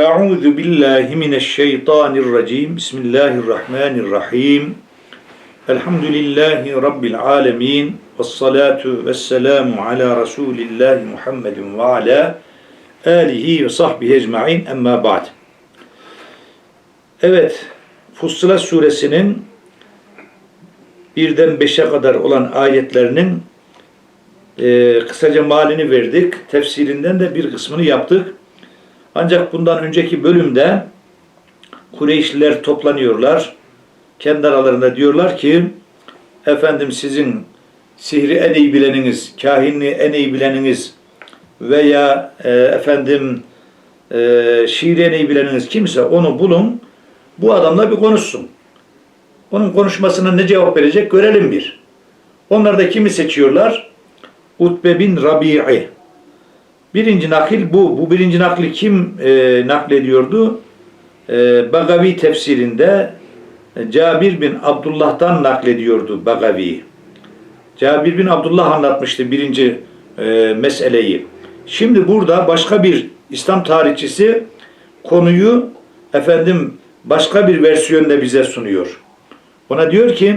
Euzu billahi mineşşeytanirracim. Bismillahirrahmanirrahim. Elhamdülillahi rabbil alamin. Ves salatu vesselamu ala Resulillahi Muhammedin ve ala alihi ve sahbihi ecmaîn. Emma ba'd. Evet, Fussilet suresinin birden beşe kadar olan ayetlerinin e, kısaca malini verdik. Tefsirinden de bir kısmını yaptık. Ancak bundan önceki bölümde Kureyşliler toplanıyorlar. Kendi aralarında diyorlar ki efendim sizin sihri en iyi bileniniz, kahinliği en iyi bileniniz veya e, efendim e, şiiri en iyi bileniniz kimse onu bulun. Bu adamla bir konuşsun. Onun konuşmasına ne cevap verecek görelim bir. Onlar da kimi seçiyorlar? Utbe bin Rabi'i. Birinci nakil bu. Bu birinci nakli kim e, naklediyordu? E, Bagavi tefsirinde e, Cabir bin Abdullah'tan naklediyordu Bagavi. Cabir bin Abdullah anlatmıştı birinci e, meseleyi. Şimdi burada başka bir İslam tarihçisi konuyu efendim başka bir versiyonda bize sunuyor. Ona diyor ki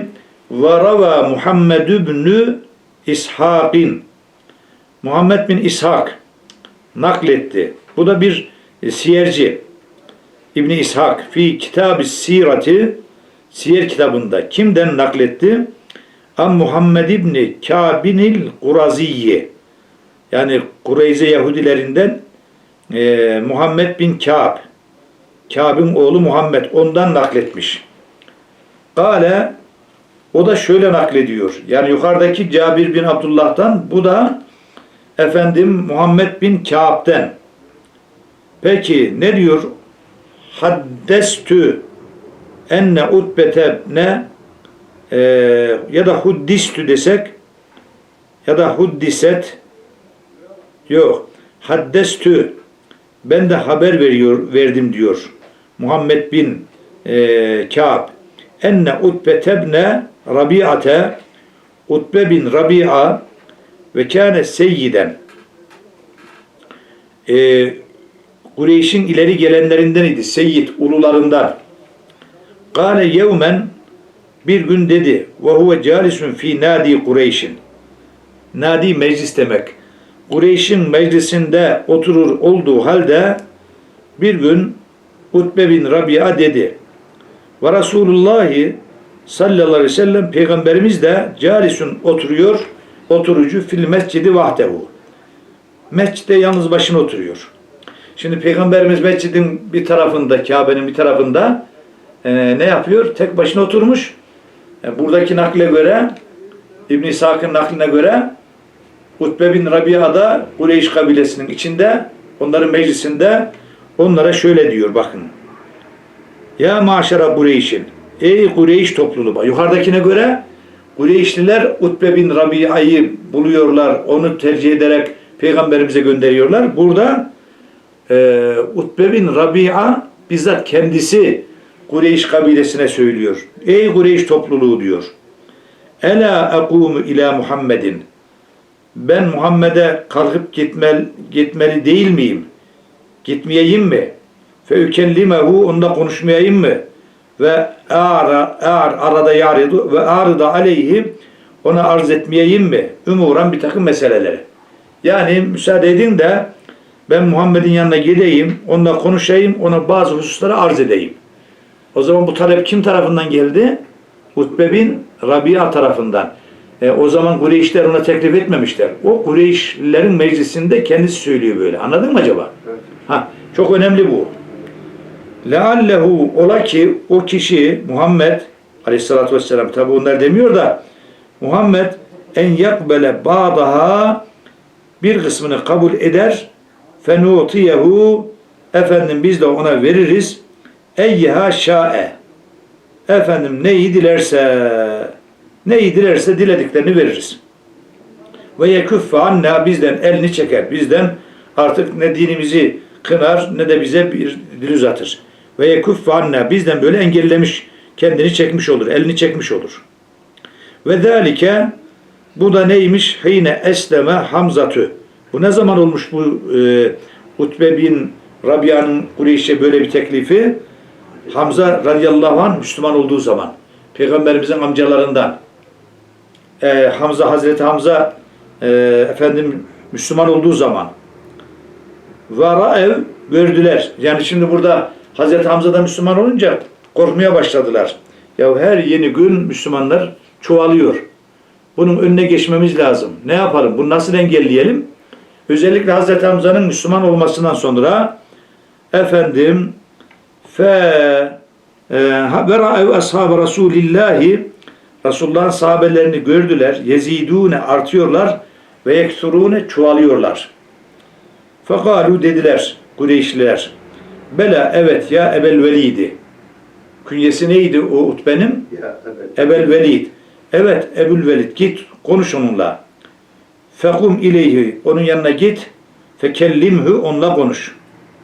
Varava Muhammed ibn İshak'in Muhammed bin İshak nakletti. Bu da bir e, siyerci. İbni İshak fi kitab-ı sirati siyer kitabında kimden nakletti? Am Muhammed İbni Kâbinil Kuraziyye yani Kureyze Yahudilerinden e, Muhammed bin Kâb Kâb'in oğlu Muhammed ondan nakletmiş. Kale o da şöyle naklediyor. Yani yukarıdaki Cabir bin Abdullah'tan bu da efendim Muhammed bin Kâb'den. Peki ne diyor? Haddestü enne utbete ne e, ya da huddistü desek ya da huddiset yok. Haddestü ben de haber veriyor verdim diyor. Muhammed bin e, Kâb enne utbetebne Rabi'ate Utbe bin Rabi'a ve kâne seyyiden e, Kureyş'in ileri gelenlerinden idi. Seyyid ulularından. Kâle yevmen bir gün dedi ve huve calisun fi nadi Kureyş'in. Nadi meclis demek. Kureyş'in meclisinde oturur olduğu halde bir gün Utbe bin Rabia dedi. Ve Resulullahi sallallahu aleyhi ve sellem peygamberimiz de calisun oturuyor oturucu fil mescidi vahdehu. Mescitte yalnız başına oturuyor. Şimdi Peygamberimiz mescidin bir tarafında, Kabe'nin bir tarafında e, ne yapıyor? Tek başına oturmuş. E, buradaki nakle göre, İbn-i İshak'ın nakline göre Utbe bin Rabia'da Kureyş kabilesinin içinde, onların meclisinde onlara şöyle diyor bakın. Ya maşara Kureyş'in, ey Kureyş topluluğu, yukarıdakine göre Kureyşliler Utbe bin Rabia'yı buluyorlar, onu tercih ederek peygamberimize gönderiyorlar. Burada e, Utbe bin Rabia bizzat kendisi Kureyş kabilesine söylüyor. Ey Kureyş topluluğu diyor. Ela akumu ila Muhammedin. Ben Muhammed'e kalkıp gitmel, gitmeli değil miyim? Gitmeyeyim mi? Fe ükellimehu onunla konuşmayayım mı? ve ar, ar arada yaridu ve arıda aleyhi ona arz etmeyeyim mi? Umuran bir takım meseleleri. Yani müsaade edin de ben Muhammed'in yanına gideyim, onunla konuşayım, ona bazı hususları arz edeyim. O zaman bu talep kim tarafından geldi? Utbe bin Rabia tarafından. E, o zaman Kureyşler ona teklif etmemişler. O Kureyşlilerin meclisinde kendisi söylüyor böyle. Anladın mı acaba? Evet. Ha, çok önemli bu. Leallehu ola ki o kişi Muhammed aleyhissalatü vesselam tabi onlar demiyor da Muhammed en yakbele bağdaha bir kısmını kabul eder. Fenutiyehu efendim biz de ona veririz. Eyyeha şa'e efendim neyi dilerse neyi dilerse dilediklerini veririz. Ve yeküffe anna bizden elini çeker. Bizden artık ne dinimizi kınar ne de bize bir dil uzatır ve yekuffe anna bizden böyle engellemiş, kendini çekmiş olur, elini çekmiş olur. Ve zalike bu da neymiş? Hine esleme Hamzatü. Bu ne zaman olmuş bu e, Utbe bin Rabia'nın Kureyş'e böyle bir teklifi Hamza radıyallahu anh Müslüman olduğu zaman Peygamberimizin amcalarından e, Hamza Hazreti Hamza e, efendim Müslüman olduğu zaman ev gördüler. Yani şimdi burada Hazreti Hamza da Müslüman olunca korkmaya başladılar. Ya her yeni gün Müslümanlar çoğalıyor. Bunun önüne geçmemiz lazım. Ne yapalım? Bunu nasıl engelleyelim? Özellikle Hazreti Hamza'nın Müslüman olmasından sonra efendim fe ve ra'ev ashab Resulillahi Resulullah'ın sahabelerini gördüler. Yezidune artıyorlar ve yeksurune çoğalıyorlar. Fekalu dediler Kureyşliler. Bela evet ya Ebel Velid'i. Künyesi neydi o Utbe'nin? Ebel Velid. Evet Ebul Velid git konuş onunla. Fekum ileyhi onun yanına git. Fekellimhu onunla konuş.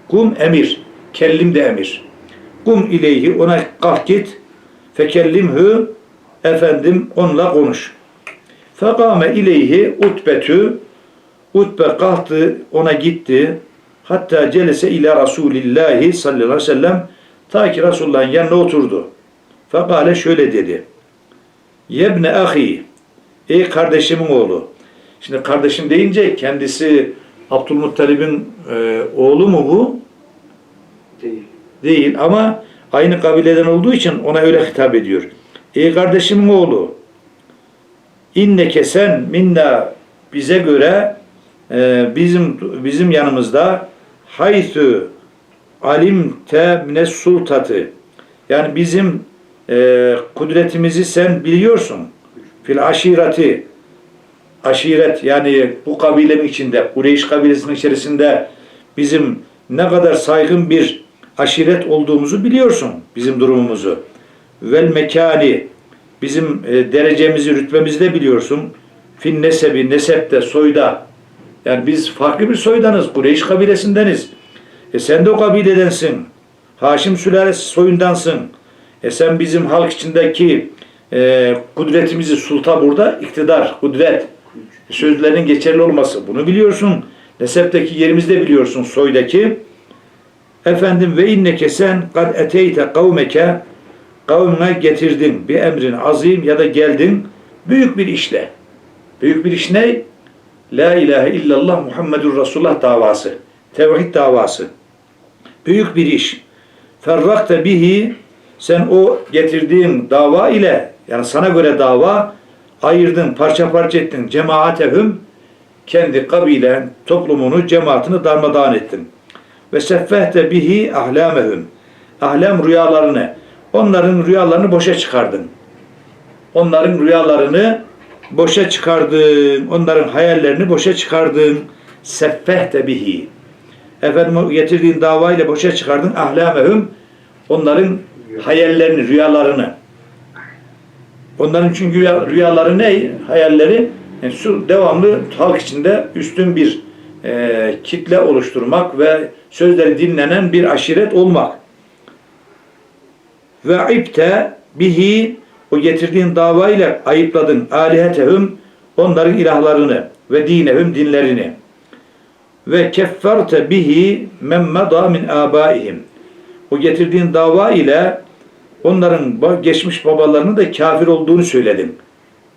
Kum emir. Kellim de emir. Kum ileyhi ona kalk git. Fekellimhu efendim onunla konuş. Fekame ileyhi utbetü Utbe kalktı ona gitti. Hatta celese ila Resulillahi sallallahu aleyhi ve sellem ta ki Resulullah'ın yanına oturdu. Fekale şöyle dedi. Yebne ahi ey kardeşimin oğlu. Şimdi kardeşim deyince kendisi Abdülmuttalib'in e, oğlu mu bu? Değil. Değil ama aynı kabileden olduğu için ona öyle hitap ediyor. Ey kardeşimin oğlu inneke sen minna bize göre e, bizim bizim yanımızda haythu alimte mines sultatı yani bizim e, kudretimizi sen biliyorsun. Fil aşireti aşiret yani bu kabilenin içinde Kureyş kabilesinin içerisinde bizim ne kadar saygın bir aşiret olduğumuzu biliyorsun bizim durumumuzu. Vel mekani bizim e, derecemizi rütbemizi de biliyorsun. Fin nesebi nesepte soyda yani biz farklı bir soydanız Kureyş kabilesindeniz e sen de o kabiledensin Haşim sülalesi soyundansın e sen bizim halk içindeki e, kudretimizi sulta burada iktidar, kudret sözlerin geçerli olması bunu biliyorsun. Nesepteki yerimizi de biliyorsun soydaki. Efendim ve inneke sen kad eteyte kavmeke kavmine getirdin bir emrin azim ya da geldin büyük bir işle. Büyük bir iş ne? La ilahe illallah Muhammedur Resulullah davası. Tevhid davası. Büyük bir iş. Ferrakte bihi sen o getirdiğin dava ile yani sana göre dava ayırdın, parça parça ettin. Cemaatehum kendi kabilen, toplumunu, cemaatini darmadağın ettin. Ve seffehte bihi ahlamehum. Ahlam rüyalarını. Onların rüyalarını boşa çıkardın. Onların rüyalarını boşa çıkardın. Onların hayallerini boşa çıkardın. Seffehte bihi. Efendim getirdiğin davayla boşa çıkardın. Ahlamehum. Onların hayallerini, rüyalarını. Onların çünkü rüya- rüyaları ne? Hayalleri yani şu devamlı halk içinde üstün bir e, kitle oluşturmak ve sözleri dinlenen bir aşiret olmak. Ve ibte bihi o getirdiğin davayla ayıpladın alihetehum onların ilahlarını ve dinehum dinlerini ve kefferte bihi memmeda min abaihim o getirdiğin dava ile onların geçmiş babalarının da kafir olduğunu söyledin.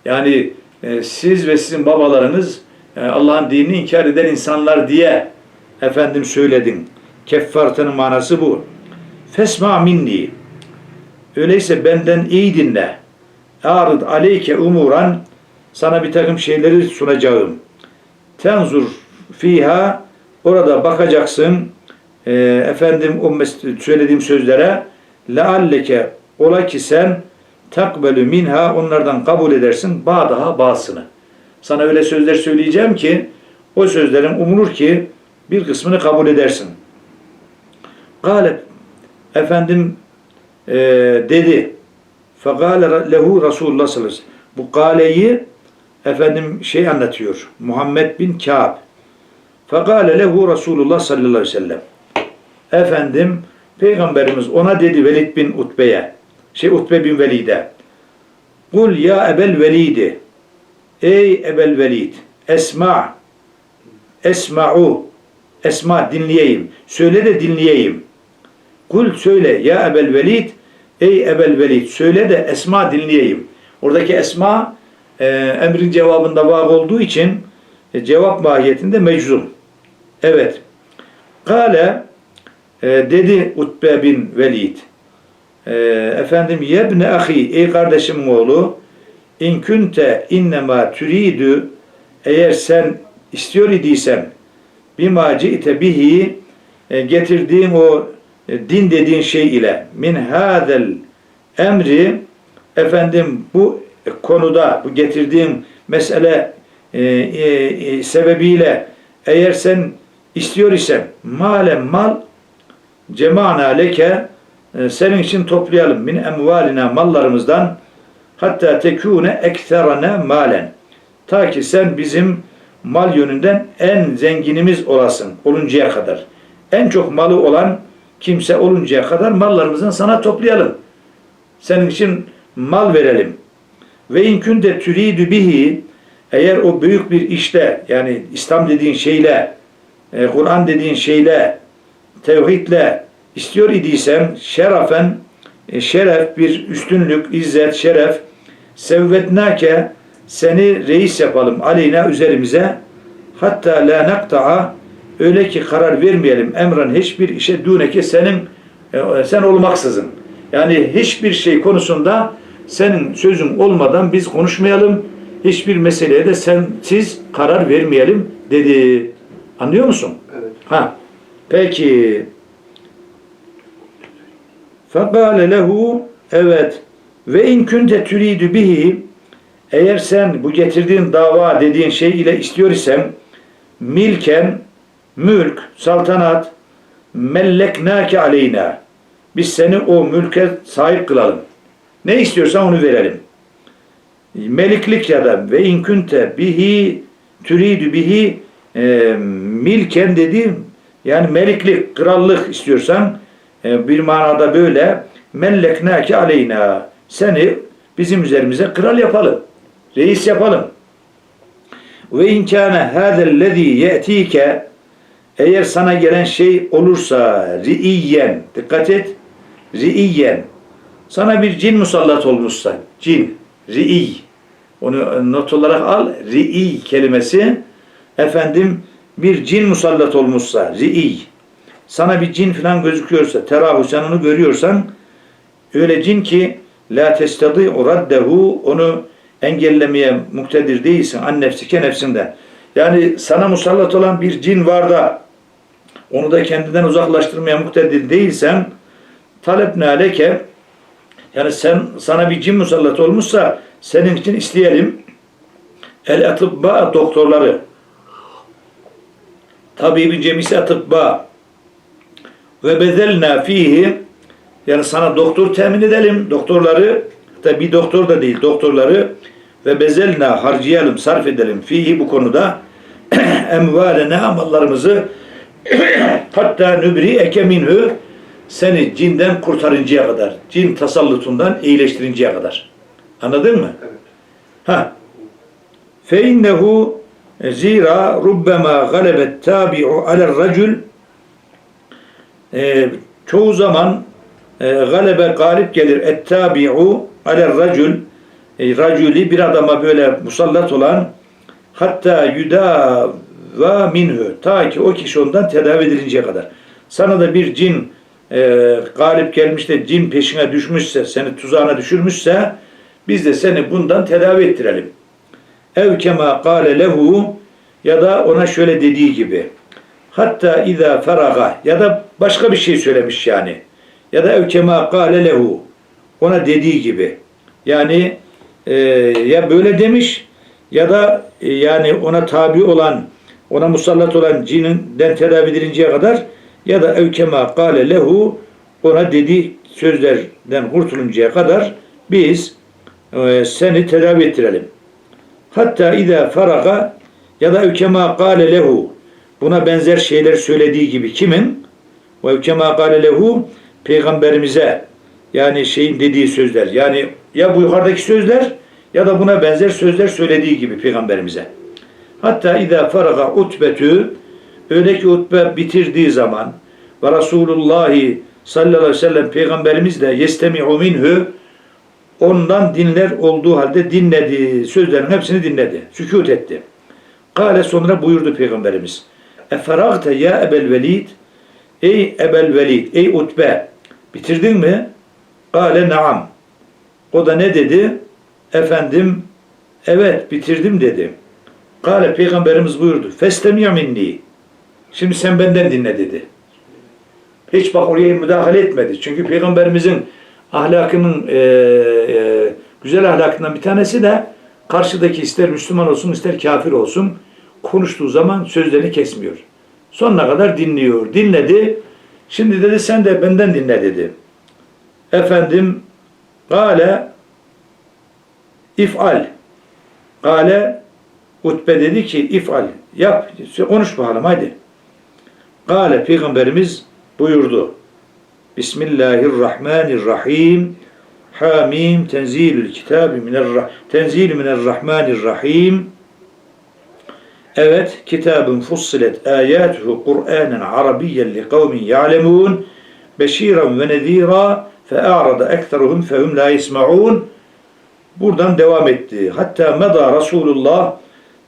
Yani e, siz ve sizin babalarınız e, Allah'ın dinini inkar eden insanlar diye efendim söyledin. Keffartenin manası bu. Fesma minni. Öyleyse benden iyi dinle. Arıd aleyke umuran sana bir takım şeyleri sunacağım. Tenzur fiha orada bakacaksın e, efendim o söylediğim sözlere lealleke ola ki sen takbelü minha onlardan kabul edersin bağdaha bağısını. Sana öyle sözler söyleyeceğim ki o sözlerin umulur ki bir kısmını kabul edersin. Galet efendim e, dedi. Fekale lehu Resulullah. Bu galeyi efendim şey anlatıyor. Muhammed bin Kâb. Fekale lehu Resulullah sallallahu aleyhi ve sellem. Efendim Peygamberimiz ona dedi Velid bin Utbe'ye. Şey Utbe bin Velid'e. Kul ya ebel velidi. Ey ebel velid. Esma. Esma'u. esma dinleyeyim. Söyle de dinleyeyim. Kul söyle ya Ebel Velid ey Ebel Velid söyle de esma dinleyeyim. Oradaki esma e, emrin cevabında var olduğu için e, cevap mahiyetinde meczum. Evet. Kale e, dedi Utbe bin Velid. E, efendim yebne ahi ey kardeşim oğlu in kunte innema türidü eğer sen istiyor idiysen bima ci'te bihi e, getirdiğin o din dediğin şey ile. Min hadel emri efendim bu konuda bu getirdiğim mesele e, e, e, sebebiyle eğer sen istiyor isen malen mal cemana leke e, senin için toplayalım. Min emvalina mallarımızdan hatta tekune ekserane malen. Ta ki sen bizim mal yönünden en zenginimiz olasın oluncaya kadar. En çok malı olan kimse oluncaya kadar mallarımızdan sana toplayalım. Senin için mal verelim. Ve inkün de türidü bihi eğer o büyük bir işte yani İslam dediğin şeyle e, Kur'an dediğin şeyle tevhidle istiyor idiysen şerefen e, şeref bir üstünlük, izzet, şeref sevvetnake seni reis yapalım aleyna üzerimize hatta la nakta'a öyle ki karar vermeyelim emran hiçbir işe düneke senin e, sen olmaksızın. Yani hiçbir şey konusunda senin sözün olmadan biz konuşmayalım. Hiçbir meseleye de sensiz karar vermeyelim dedi. Anlıyor musun? Evet. Ha. Peki. Fekale lehu evet ve in kunte turidu bihi eğer sen bu getirdiğin dava dediğin şey ile istiyor isen milken mülk, saltanat melleknake aleyna biz seni o mülke sahip kılalım. Ne istiyorsan onu verelim. Meliklik ya da ve in kunte bihi türidü bihi e, milken dediğim yani meliklik, krallık istiyorsan e, bir manada böyle melleknake aleyna seni bizim üzerimize kral yapalım. Reis yapalım. Ve inkâne hâzellezî ye'tîke eğer sana gelen şey olursa ri'iyyen dikkat et ri'iyyen sana bir cin musallat olmuşsa cin ri'i. Onu not olarak al ri'i kelimesi. Efendim bir cin musallat olmuşsa ri'i. Sana bir cin falan gözüküyorsa terahu sen onu görüyorsan öyle cin ki la testadi raddehu onu engellemeye muktedir değilsin an nefsike nefsinden. Yani sana musallat olan bir cin var da onu da kendinden uzaklaştırmaya muktedir değilsen talep aleke yani sen sana bir cin musallat olmuşsa senin için isteyelim el atıbba doktorları. Tabibin cemisi atıbba ve bedelna fihi yani sana doktor temin edelim doktorları da bir doktor da değil doktorları. Ve bezelna harcayalım sarf edelim fihi bu konuda. Emvalene amallarımızı hatta nübri eke minhu seni cinden kurtarıncaya kadar cin tasallutundan iyileştirinceye kadar anladın mı? Evet. Ha. Fe innehu zira rubbema galebet tabi'u alel racul e, çoğu zaman e, galebe galip gelir et tabi'u alel racul e, bir adama böyle musallat olan hatta yuda ve minhu ta ki o kişi ondan tedavi edilinceye kadar. Sana da bir cin e, galip gelmiş de cin peşine düşmüşse, seni tuzağına düşürmüşse biz de seni bundan tedavi ettirelim. Ev kema kâle lehu ya da ona şöyle dediği gibi. Hatta izâ feraga ya da başka bir şey söylemiş yani. Ya da ev kema kâle lehu ona dediği gibi. Yani e, ya böyle demiş ya da e, yani ona tabi olan ona musallat olan cininden tedavi edilinceye kadar ya da ev kema kâle lehu ona dediği sözlerden kurtuluncaya kadar biz e, seni tedavi ettirelim. Hatta ida faraga ya da evkema kâle lehu buna benzer şeyler söylediği gibi kimin? Ve evkema kâle lehu peygamberimize yani şeyin dediği sözler. Yani ya bu yukarıdaki sözler ya da buna benzer sözler söylediği gibi peygamberimize. Hatta ida faraga utbetü Öyle ki Utbe bitirdiği zaman ve Resulullah sallallahu aleyhi ve sellem peygamberimiz de yestemi'u minhu ondan dinler olduğu halde dinledi. Sözlerin hepsini dinledi. Sükut etti. Kale sonra buyurdu peygamberimiz. Eferagte ya ebel velid Ey ebel velid, ey Utbe bitirdin mi? Kale naam. O da ne dedi? Efendim evet bitirdim dedi. Kale peygamberimiz buyurdu. Festemi minni. Şimdi sen benden dinle dedi. Hiç bak oraya müdahale etmedi. Çünkü peygamberimizin ahlakının e, e, güzel ahlakından bir tanesi de karşıdaki ister Müslüman olsun ister kafir olsun konuştuğu zaman sözlerini kesmiyor. Sonuna kadar dinliyor. Dinledi. Şimdi dedi sen de benden dinle dedi. Efendim Gale if'al. Gale Utbe dedi ki if'al. Yap. Konuş bakalım hadi. Gale Peygamberimiz buyurdu. Bismillahirrahmanirrahim. Hamim tenzilül kitabı minel tenzil minelrahmanirrahim. Evet, kitabın fussilet ayatuhu Kur'anen Arabiyyen li kavmin ya'lemun beşiran ve nezira fe a'rada ekteruhum fehum la yesma'un buradan devam etti. Hatta meda Resulullah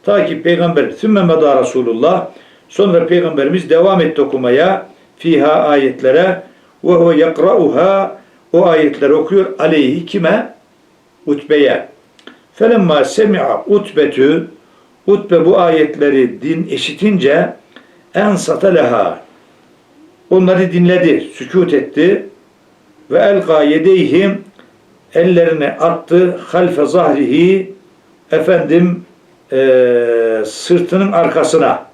ta ki peygamber sümme meda Resulullah sonra peygamberimiz devam etti okumaya fiha ayetlere. Ve huve yakra'uha. O ayetleri okuyor aleyhi kime? Utbe'ye. Felemma semi'a utbetü Utbe bu ayetleri din eşitince en sataleha onları dinledi, sükut etti. Ve elga yedeyhim. Ellerini attı halfe zahrihi. Efendim e, sırtının arkasına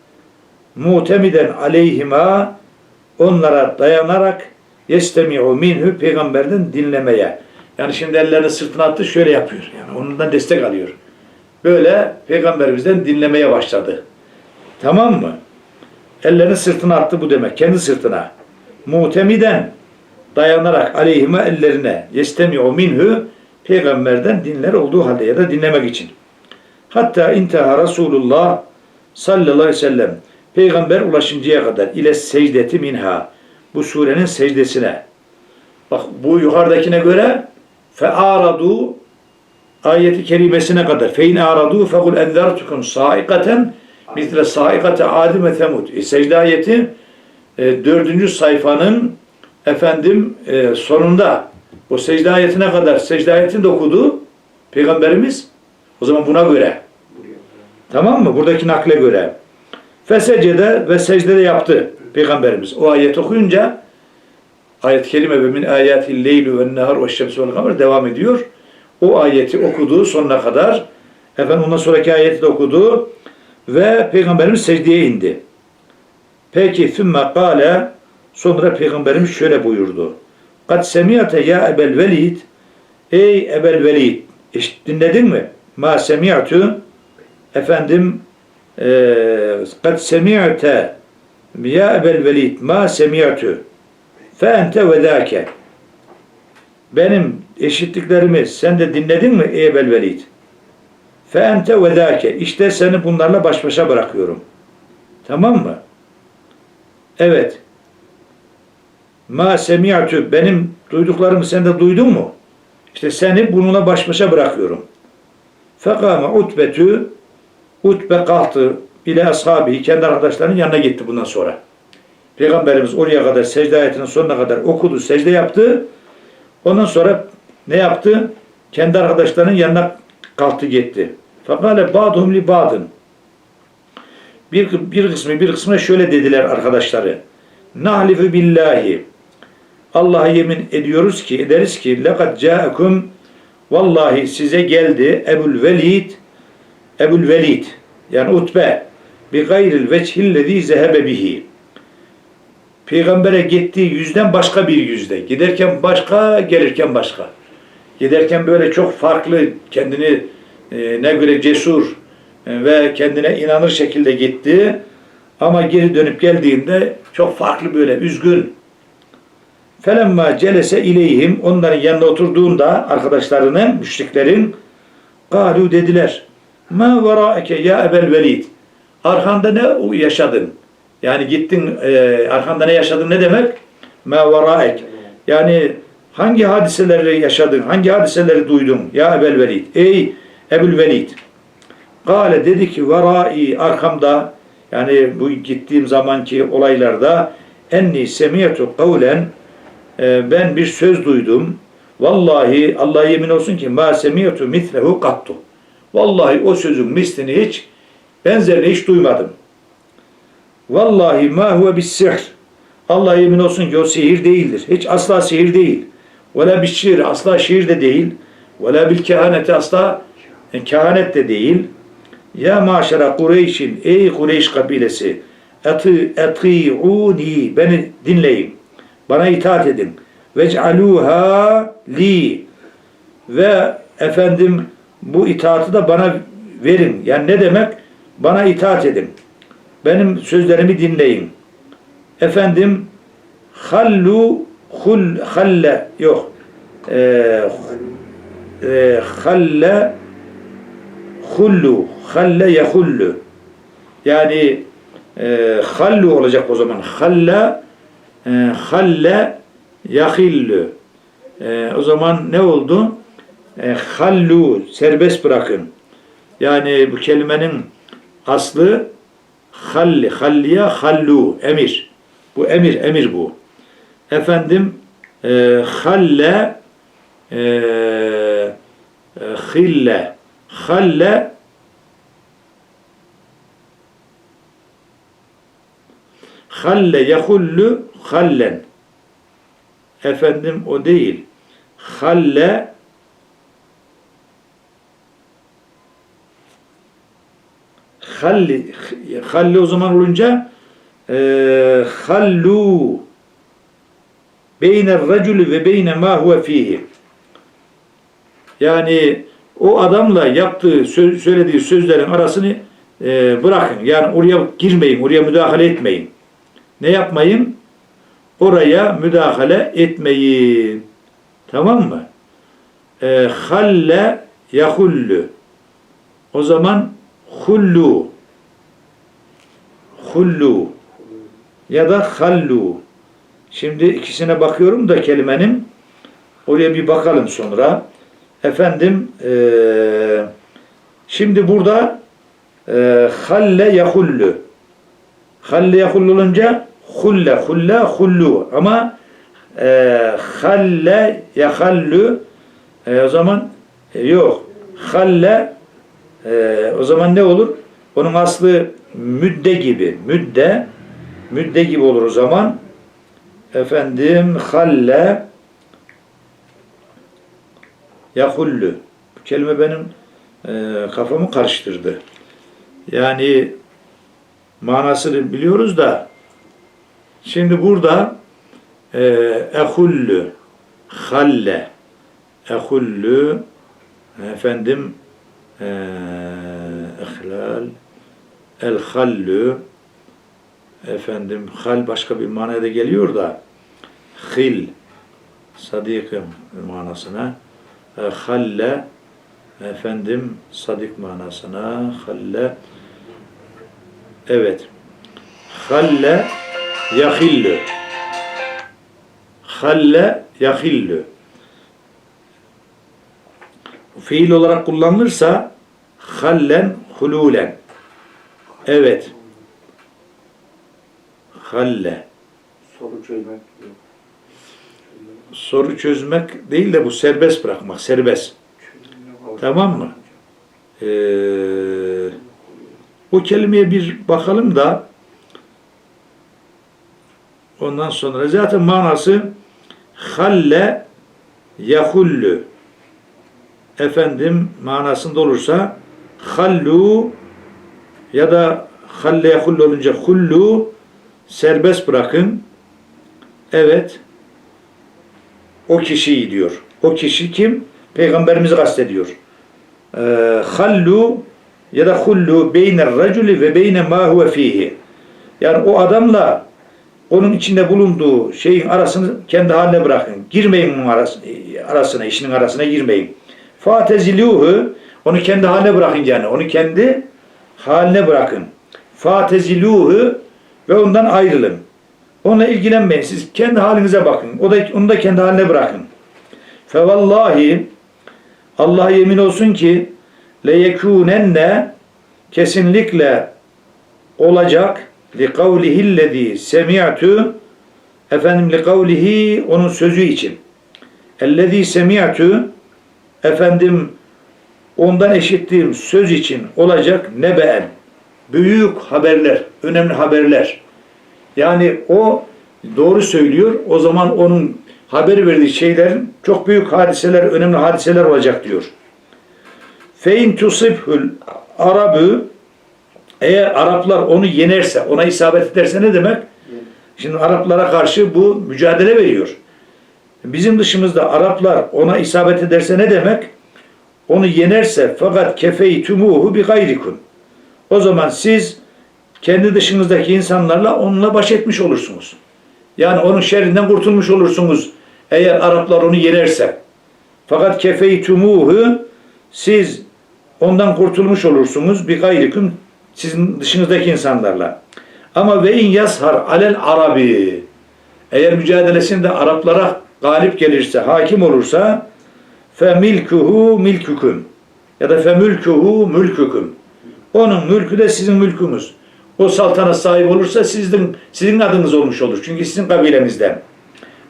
mutemiden aleyhima onlara dayanarak yestemi'u minhu peygamberden dinlemeye. Yani şimdi ellerini sırtına attı şöyle yapıyor. Yani ondan destek alıyor. Böyle peygamberimizden dinlemeye başladı. Tamam mı? Ellerini sırtına attı bu demek. Kendi sırtına. Mutemiden dayanarak aleyhime ellerine yestemi'u minhu peygamberden dinler olduğu halde ya da dinlemek için. Hatta intaha Resulullah sallallahu aleyhi ve sellem peygamber ulaşıncaya kadar ile secdeti minha bu surenin secdesine. Bak bu yukarıdakine göre fearadu ayeti kerimesine kadar fein aradu fekul enzertukum saikaten misle saikate adim ve temud. E, secde ayeti e, dördüncü sayfanın efendim e, sonunda o secde ayetine kadar secde ayetini de okudu Peygamberimiz. O zaman buna göre. Tamam mı? Buradaki nakle göre. Fesecede ve secde yaptı Peygamberimiz. O ayet okuyunca ayet-i kerime ve min ayatil leylu ve nehar ve şemsi vel kamer devam ediyor. O ayeti okudu sonuna kadar. Efendim ondan sonraki ayeti de okudu. Ve Peygamberimiz secdeye indi. Peki thümme kâle sonra Peygamberimiz şöyle buyurdu. Kad semiyate ya ebel velid Ey ebel velid dinledin mi? Ma semiyatü efendim kad semiyate ya ebel velid ma semiyatü fe ente ve benim eşitliklerimi sen de dinledin mi ey ebel velid? Fe ente ve işte seni bunlarla baş başa bırakıyorum. Tamam mı? Evet. Ma semi'tu benim duyduklarımı sen de duydun mu? İşte seni bununla baş başa bırakıyorum. Fekame utbetü utbe kalktı ile ashabi kendi arkadaşlarının yanına gitti bundan sonra. Peygamberimiz oraya kadar secde ayetinin sonuna kadar okudu, secde yaptı. Ondan sonra ne yaptı? Kendi arkadaşlarının yanına kalktı gitti. Fakale ba'duhum li ba'dın. Bir, bir kısmı bir kısmına şöyle dediler arkadaşları. Nahlifu billahi. Allah'a yemin ediyoruz ki, ederiz ki lekad ca'akum vallahi size geldi Ebul Velid Ebul Velid yani Utbe bi gayril vechillezî zehebe bihi. Peygamber'e gittiği yüzden başka bir yüzde. Giderken başka, gelirken başka. Giderken böyle çok farklı, kendini e, ne göre cesur e, ve kendine inanır şekilde gitti. Ama geri dönüp geldiğinde çok farklı böyle üzgün. Felemma celese ileyhim onların yanına oturduğunda arkadaşlarının, müşriklerin galu dediler. Ma veraeke ya ebel velid. Arkanda ne yaşadın? Yani gittin e, arkanda ne yaşadın ne demek? Ma varaek. Yani hangi hadiseleri yaşadın? Hangi hadiseleri duydun? Ya Ebel Velid. Ey Ebul Velid. Kale dedi ki varai arkamda yani bu gittiğim zamanki olaylarda enni semiyetu kavlen e, ben bir söz duydum. Vallahi Allah yemin olsun ki ma semiyetu mislehu kattu. Vallahi o sözün mislini hiç benzerini hiç duymadım. Vallahi ma huve bis sihr. Allah yemin olsun ki o sihir değildir. Hiç asla sihir değil. Ve la bis şiir asla şiir de değil. Ve la bil kehaneti asla e, kehanet de değil. Ya maşera Kureyş'in ey Kureyş kabilesi eti eti'uni beni dinleyin. Bana itaat edin. Vec'aluha li ve efendim bu itaatı da bana verin. Yani ne demek? Bana itaat edin. Benim sözlerimi dinleyin. Efendim hallu hul halle yok. Ee, e, halle hullu halle yahullu yani e, hallu olacak o zaman halla e, halle yahillu. E, o zaman ne oldu? E, hallu serbest bırakın. Yani bu kelimenin aslı halli halliye hallu emir. Bu emir emir bu. Efendim e, halle e, e, hille. Halle halle yahullu hallen efendim o değil halle halli halli o zaman olunca e, hallu beyne racülü ve beyne ma huve fihi yani o adamla yaptığı, söz, söylediği sözlerin arasını e, bırakın. Yani oraya girmeyin, oraya müdahale etmeyin. Ne yapmayın? Oraya müdahale etmeyin. Tamam mı? E, halle yahullu. O zaman hullu. Hullu. Ya da hallu. Şimdi ikisine bakıyorum da kelimenin. Oraya bir bakalım sonra. Efendim eee, şimdi burada eee, halle yahullu. Halle yahullu olunca hulle, hulle, hullu. Ama eee, halle yahallu e, o zaman e, yok. Halle e, o zaman ne olur? Onun aslı müdde gibi. Müdde müdde gibi olur o zaman. Efendim halle Yahullu. Bu kelime benim e, kafamı karıştırdı. Yani manasını biliyoruz da şimdi burada e, ehullu halle. Ehullu efendim e, ihlal. El hallu efendim hal başka bir manada geliyor da hil sadikim manasına. E, halle efendim sadik manasına. Halle evet. Halle yahillu halle yahillu fiil olarak kullanılırsa hallen hululen. Evet. Halle. Soru çözmek soru çözmek değil de bu serbest bırakmak serbest. Tamam mı? Ee, bu kelimeye bir bakalım da ondan sonra zaten manası halle yahullu efendim manasında olursa hallu ya da halle yahullu olunca hullu serbest bırakın evet o kişiyi diyor. O kişi kim? Peygamberimizi kastediyor. Ee, hallu ya da hullu beyner raculi ve beyne ma huve fihi. Yani o adamla onun içinde bulunduğu şeyin arasını kendi haline bırakın. Girmeyin onun arasına, arasına işinin arasına girmeyin. Fateziluhu onu kendi haline bırakın yani. Onu kendi haline bırakın. Fateziluhu ve ondan ayrılın. Onunla ilgilenmeyin. Siz kendi halinize bakın. O da, onu da kendi haline bırakın. Fevallahi Allah yemin olsun ki leyekunenne kesinlikle olacak li kavlihillezî semi'tu efendim li kavlihi onun sözü için. Ellezî semi'tu efendim ondan eşittiğim söz için olacak nebeen. Büyük haberler, önemli haberler. Yani o doğru söylüyor. O zaman onun haber verdiği şeylerin çok büyük hadiseler, önemli hadiseler olacak diyor. Fein tusibhul arabı eğer Araplar onu yenerse, ona isabet ederse ne demek? Şimdi Araplara karşı bu mücadele veriyor. Bizim dışımızda Araplar ona isabet ederse ne demek? Onu yenerse fakat kefeytumuhu bi gayrikun. O zaman siz kendi dışınızdaki insanlarla onunla baş etmiş olursunuz. Yani onun şerrinden kurtulmuş olursunuz. Eğer Araplar onu yenerse. Fakat kefeytumuhu siz ondan kurtulmuş olursunuz bir gayriküm sizin dışınızdaki insanlarla. Ama ve in yashar alel arabi eğer mücadelesinde Araplara galip gelirse, hakim olursa fe milkuhu milkukum ya da fe mülkuhu mülkukum. Onun mülkü de sizin mülkünüz. O saltana sahip olursa sizin sizin adınız olmuş olur. Çünkü sizin kabilenizden.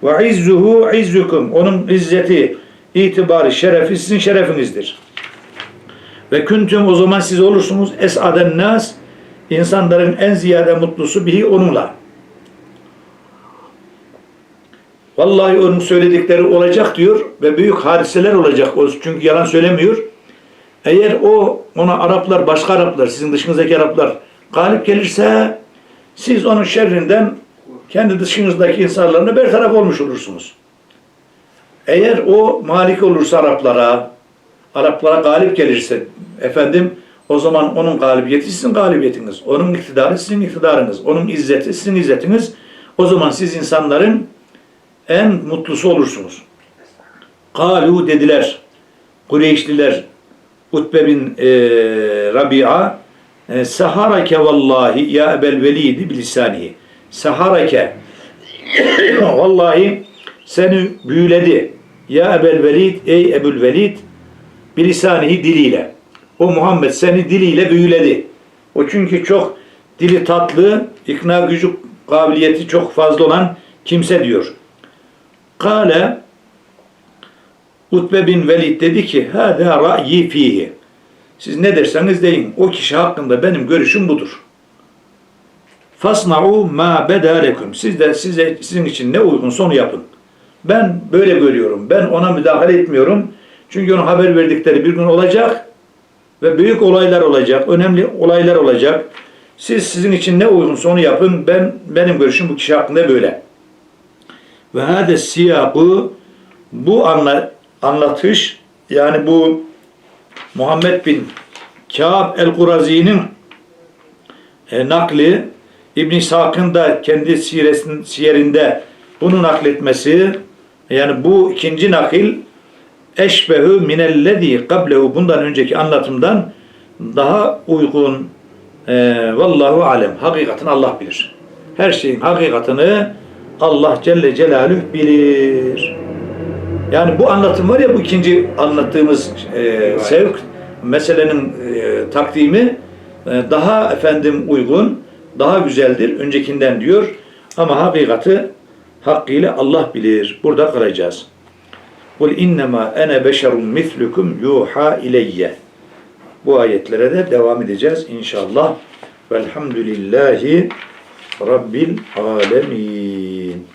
Ve izzuhu izzukum. Onun izzeti, itibarı, şerefi sizin şerefinizdir. Ve küntüm o zaman siz olursunuz esaden nas insanların en ziyade mutlusu bihi onunla. Vallahi onun söyledikleri olacak diyor ve büyük hadiseler olacak. O çünkü yalan söylemiyor. Eğer o ona Araplar, başka Araplar, sizin dışınızdaki Araplar galip gelirse siz onun şerrinden kendi dışınızdaki insanlarına bertaraf olmuş olursunuz. Eğer o malik olursa Araplara, Araplara galip gelirse efendim o zaman onun galibiyeti sizin galibiyetiniz. Onun iktidarı sizin iktidarınız. Onun izzeti sizin izzetiniz. O zaman siz insanların en mutlusu olursunuz. Kalu dediler. Kureyşliler Utbe bin e, Rabia e, Saharake vallahi ya ebel velidi bilisanihi. Saharake vallahi seni büyüledi. Ya ebel velid ey ebul velid bilisanihi diliyle. O Muhammed seni diliyle büyüledi. O çünkü çok dili tatlı, ikna gücü kabiliyeti çok fazla olan kimse diyor. Kale Utbe bin Velid dedi ki Hâdâ ra'yi fihi. Siz ne derseniz deyin. O kişi hakkında benim görüşüm budur. Fasna'u ma beda lekum. Siz de size sizin için ne uygunsa onu yapın. Ben böyle görüyorum. Ben ona müdahale etmiyorum. Çünkü onun haber verdikleri bir gün olacak ve büyük olaylar olacak, önemli olaylar olacak. Siz sizin için ne uygunsa onu yapın. Ben benim görüşüm bu kişi hakkında böyle. Ve hade siyakı bu anla, anlatış yani bu Muhammed bin Kâb el-Kurazi'nin e, nakli İbn Sak'ın da kendi siyerinde bunu nakletmesi yani bu ikinci nakil eşbehu minellezî kablehu bundan önceki anlatımdan daha uygun e, vallahu alem hakikatini Allah bilir. Her şeyin hakikatini Allah Celle Celaluhu bilir. Yani bu anlatım var ya bu ikinci anlattığımız e, sevk meselenin e, takdimi e, daha efendim uygun, daha güzeldir öncekinden diyor. Ama hakikati hakkıyla Allah bilir. Burada kalacağız. Kul innema ene beşerun mislukum yuha ileyye. Bu ayetlere de devam edeceğiz inşallah. Velhamdülillahi Rabbil alemin.